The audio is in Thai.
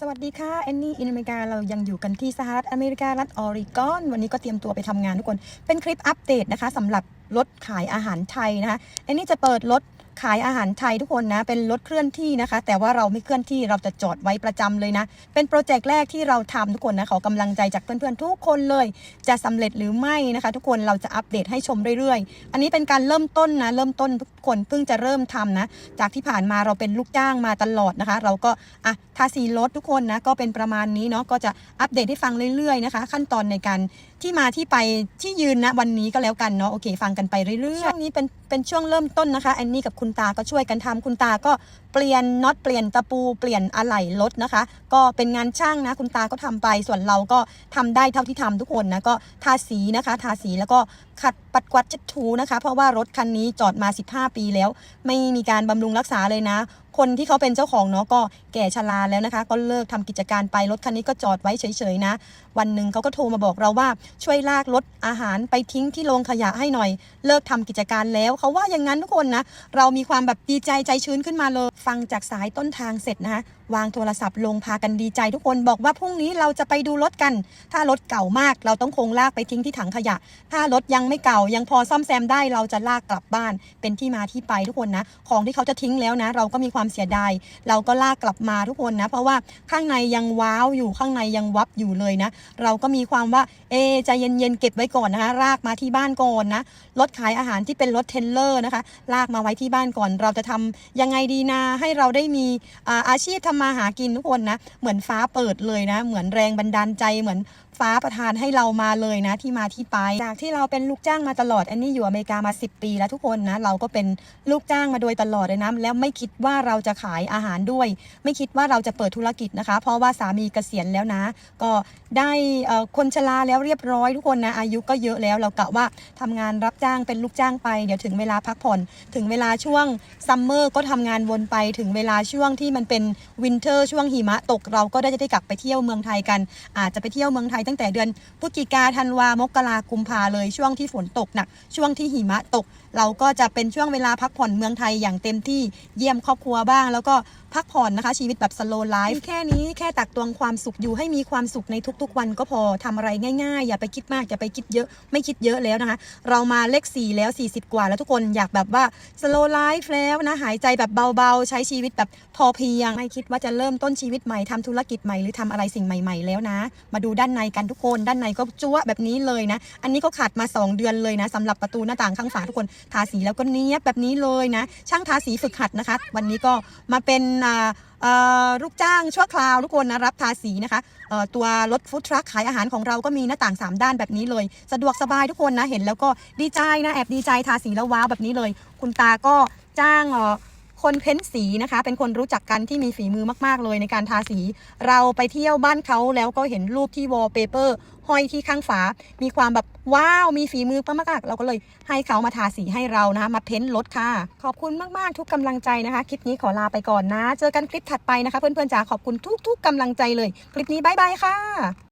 สวัสดีค่ะแอนนี่อินอเมริกาเรายังอยู่กันที่สหรัฐอเมริการัฐออริกอน วันนี้ก็เตรียมตัวไปทำงานทุกคน เป็นคลิปอัปเดตนะคะสำหรับรถขายอาหารไทยนะคะแอนนี่จะเปิดรถ ขายอาหารไทยทุกคนนะ เป็นรถเคลื่อนที่นะคะ แต่ว่าเราไม่เคลื่อนที่เราจะจอดไว้ประจำเลยนะ เป็นโปรเจกต์แรกที่เราทำทุกคนนะขอกำลังใจจากเพื่อนๆทุกคนเลย จะสำเร็จหรือไม่นะคะ ทุกคนเราจะอัปเดตให้ชมเรื่อยๆ อันนี้เป็นการเริ่มต้นนะ เริ่มต้นทุกคนเพิ่งจะเริ่มทำนะ จากที่ผ่านมาเราเป็นลูกจ้างมาตลอดนะคะ เราก็อะทาสีรถทุกคนนะก็เป็นประมาณนี้เนาะก็จะอัปเดตให้ฟังเรื่อยๆนะคะ ขั้นตอนในการที่มาที่ไปที่ยืนนะวันนี้ก็แล้วกันเนาะโอเค ฟังกันไปเรื่อยๆช่วงนี้เป็นเป็นช่วงเริ่มต้นนะคะแอนนี่กับคุณคุณตาก็ช่วยกันทำคุณตาก็เปลี่ยนน็อตเปลี่ยนตะปูเปลี่ยนอะไหล่รถนะคะ ก็เป็นงานช่างนะ คุณตาก็ทำไปส่วนเราก็ทำได้เท่าที่ทำทุกคนนะก็ทาสีนะคะ ทาสีแล้วก็ขัดปัดกวาดเช็ดถูนะคะ เพราะว่ารถคันนี้จอดมา 15 ปีแล้ว ไม่มีการบำรุงรักษาเลยนะ คนที่เขาเป็นเจ้าของเนาะก็แก่ชราแล้วนะคะ ก็เลิกทำกิจการไปรถคันนี้ก็จอดไว้เฉยๆนะ วันหนึ่งเขาก็โทรมาบอกเราว่าช่วยลากรถอาหารไปทิ้งที่โรงขยะให้หน่อย เลิกทำกิจการแล้วเขาว่าอย่างนั้นทุกคนนะ เรามีความแบบดีใจใจชื้นขึ้นมาเลย ฟังจากสายต้นทางเสร็จนะคะวางโทรศัพท์ลงพากันดีใจทุกคนบอกว่าพรุ่งนี้เราจะไปดูรถกัน ถ้ารถเก่ามากเราต้องคงลากไปทิ้งที่ถังขยะ ถ้ารถยังไม่เก่ายังพอซ่อมแซมได้เราจะลากกลับบ้าน เป็นที่มาที่ไปทุกคนนะ ของที่เขาจะทิ้งแล้วนะ เราก็มีความเสียดายเราก็ลากกลับมาทุกคนนะ เพราะว่าข้างในยังว้าวอยู่ข้างในยังวับอยู่เลยนะ เราก็มีความว่าเอะใจเย็นๆเก็บไว้ก่อนนะคะลากมาที่บ้านก่อนนะรถขายอาหารที่เป็นรถเทรลเลอร์นะคะ ลากมาไว้ที่บ้านก่อน เราจะทำยังไงดีนะให้เราได้มีอาอาชีพทำมาหากินทุกคนนะ เหมือนฟ้าเปิดเลยนะ เหมือนแรงบันดาลใจเหมือน ฟ้าประทานให้เรามาเลยนะที่มาที่ไป จากที่เราเป็นลูกจ้างมาตลอดอันนี้อยู่อเมริกามา 10 ปีแล้วทุกคนนะเราก็เป็นลูกจ้างมาโดยตลอดเลยนะแล้วไม่คิดว่าเราจะขายอาหารด้วย ไม่คิดว่าเราจะเปิดธุรกิจนะคะ เพราะว่าสามีเกษียณแล้วนะ ก็ได้คนชราแล้วเรียบร้อยทุกคนนะอายุก็เยอะแล้วเรากะว่าทำงานรับจ้างเป็นลูกจ้างไปเดี๋ยวถึงเวลาพักผ่อนถึงเวลาช่วงซัมเมอร์ก็ทำงานวนไปถึงเวลาช่วงที่มันเป็นวินเทอร์ช่วงหิมะตกเราก็ได้จะได้กลับไปเที่ยวเมืองไทยกัน อาจจะไปเที่ยวเมืองไทยตั้งแต่เดือนพฤศจิกาธันวามกรากุมภาเลยช่วงที่ฝนตกหนัก ช่วงที่หิมะตก เราก็จะเป็นช่วงเวลาพักผ่อนเมืองไทยอย่างเต็มที่เยี่ยมครอบครัวบ้าง แล้วก็พักผ่อนนะคะ ชีวิตแบบสโลไลฟ์แค่นี้แค่ตักตวงความสุขอยู่ให้มีความสุขในทุกๆ วันก็พอทำอะไรง่ายๆ อย่าไปคิดมาก อย่าไปคิดเยอะไม่คิดเยอะแล้วนะคะ เรามาเลขสี่แล้ว 40 กว่าแล้วทุกคนอยากแบบว่าสโลไลฟ์แล้วนะหายใจแบบเบาๆ ใช้ชีวิตแบบพอเพียงไม่คิดว่าจะเริ่มต้นชีวิตใหม่ทำธุรกิจใหม่หรือทำอะไรสิ่งใหม่ ๆ แล้วนะ มาดูด้านในกันทุกคน ด้านในก็จั๊วแบบนี้เลยนะ อันนี้ก็ขัดมา 2 เดือนเลยนะสำหรับประตูหน้าต่างข้างฝาทุกคนทาสีแล้วก็เนี้ยบแบบนี้เลยนะ ช่างทาสีฝึกหัดนะคะ วันนี้ก็มาเป็นลูกจ้างชั่วคราวทุกคนนะรับทาสีนะคะตัวรถฟู้ดทรัคขายอาหารของเราก็มีหน้าต่าง 3 ด้านแบบนี้เลย สะดวกสบายทุกคนนะเห็นแล้วก็ดีใจนะแอบดีใจทาสีแล้วว้าวแบบนี้เลย คุณตาก็จ้างเอ่อ คนเพ้นสีนะคะ เป็นคนรู้จักกันที่มีฝีมือมากๆเลยในการทาสี เราไปเที่ยวบ้านเขาแล้วก็เห็นรูปที่วอลเปเปอร์ห้อยที่ข้างฝา มีความแบบว้าวมีฝีมือมากๆเราก็เลยให้เขามาทาสีให้เรานะคะมาเพ้นรถค่ะ ขอบคุณมากๆทุกกำลังใจนะคะ คลิปนี้ขอลาไปก่อนนะ เจอกันคลิปถัดไปนะคะ เพื่อนๆจ๋าขอบคุณทุก ๆกำลังใจเลย คลิปนี้บายบายค่ะ